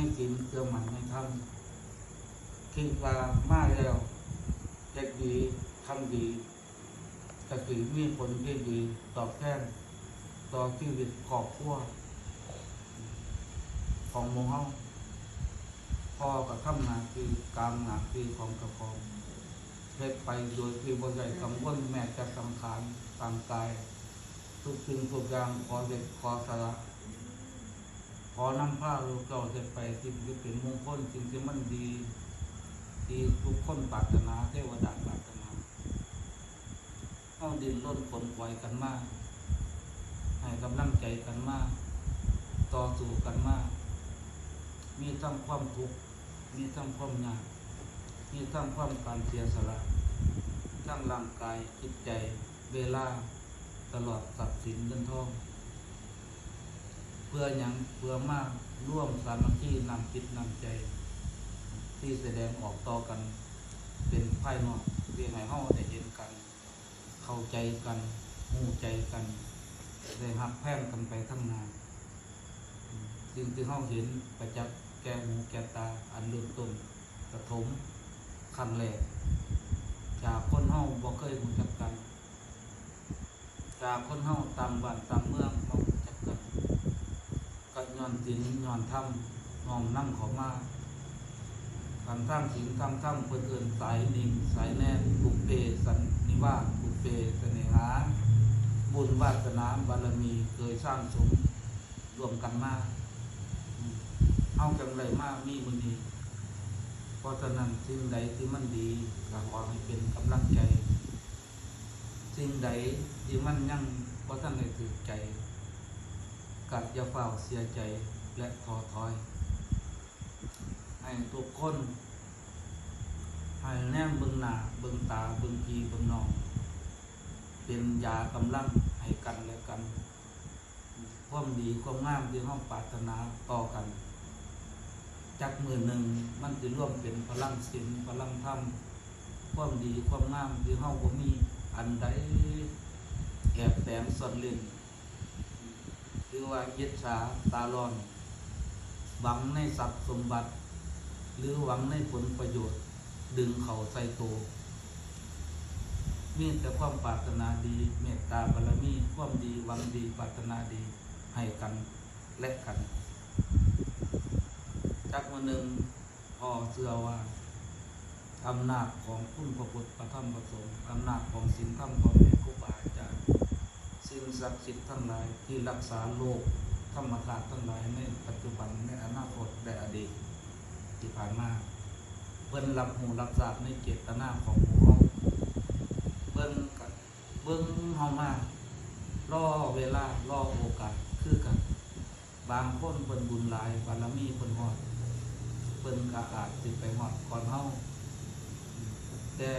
ไม่กินเกลือหมันไม่ทำคิดว่ามาแล้วเจ็ดดีทำดีกสิมีผลที่ดีตอบแทนต่อชีวิตครอบครัวของมงเฮาพอกับทำงานคือกลางงาคือของกระพองเฮ็ดไปโดยที่บ่ใหญ่กังวลแม้จะสังขารตามกาย ทุกสิ่งทุกอย่างขอเด็ดขอสาระ ขอนำผ้าลูกเจ้าเสร็จไปสิ่งที่เป็นมงคลสิ่งที่มันดี ที่ทุกคนปรารถนาเทวดาปรารถนาเอาดินล้นฝนปล่อยกันมาก ให้กำลังใจกันมาก ต่อสู้กันมาก มีทั้งความทุกข์มีทั้งความยากมีทั้งความการเสียสละทั้งร่างกายจิตใจเวลาตลอดทรัพย์สินเงินทอง เพื่อยังเพื่อมากร่วมสามัคคีนำจิตนำใจ ที่แสดงออกต่อกัน เป็นภายนอกเพื่อให้เฮาได้เห็นกัน เข้าใจกันหูใจกัน ได้หักแพร่งกันไปทั้งงานสิ่งที่เฮาเห็นประจักษ์แก่หูแก่ตาอันเริ่มต้นกระถมขั้นแรกจากคนเฮาบ่เคยรู้จักกัน จากคนเฮาตามบ้านตามเมือง ย้อนศีลย้อนธรรมน้อมนำเขามาการสร้างศีลทำธรรมเพิ่นเอินสายนิ่งสายแน่นบุพเพสันนิวาสบุพเพเสน่หาบุญวาสนาบารมีเคยสร้างสมรวมกันมาเฮาจังไรมากมีมื้อนี้เพราะฉะนั้นสิ่งใดที่มันดีก็ขอให้เป็นกำลังใจ สิ่งใดที่มันยังเพราะท่านได้ถือใจ กัดอย่าเฝ้าเสียใจและท้อถอย ให้ทุกคนให้แนมเบิ่งหน้าเบิ่งตาเบิ่งพีเบิ่งนอง เป็นยากำลังให้กันและกันความดีความงามที่ห้องปรารถนาต่อกัน จากมือหนึ่งมันจะร่วมเป็นพลังศีลพลังธรรมความดีความงามที่เฮาบ่มีอันใดแอบแฝงซ่อนเล่น หรือว่าเย็ดฉาตาร้อน หวังในทรัพย์สมบัติ หรือหวังในผลประโยชน์ ดึงเขาใส่โตมีแต่ความปรารถนาดี เมตตาบารมีความดีหวังดีปรารถนาดีให้กันและกันจากวันหนึ่งพอเชื่อว่าอำนาจของคุณพระพุทธพระธรรมพระสงฆ์อำนาจของศีลธรรมของแม่ครูบาอาจารย์ สิ่งศักดิ์สิทธิ์ทั้งหลายที่รักษาโลกธรรมชาติทั้งหลายในปัจจุบันในอนาคตและอดีตที่ผ่านมาเพิ่นรับหูรับทราบในเจตนาของหมู่เฮาเบิ่งกันเบิ่งเฮามารอเวลารอโอกาสคือกัน บางคนเพิ่นบุญหลายบารมีเพิ่นฮอดเพิ่นก็อาจสิไปฮอดก่อนเฮาแต่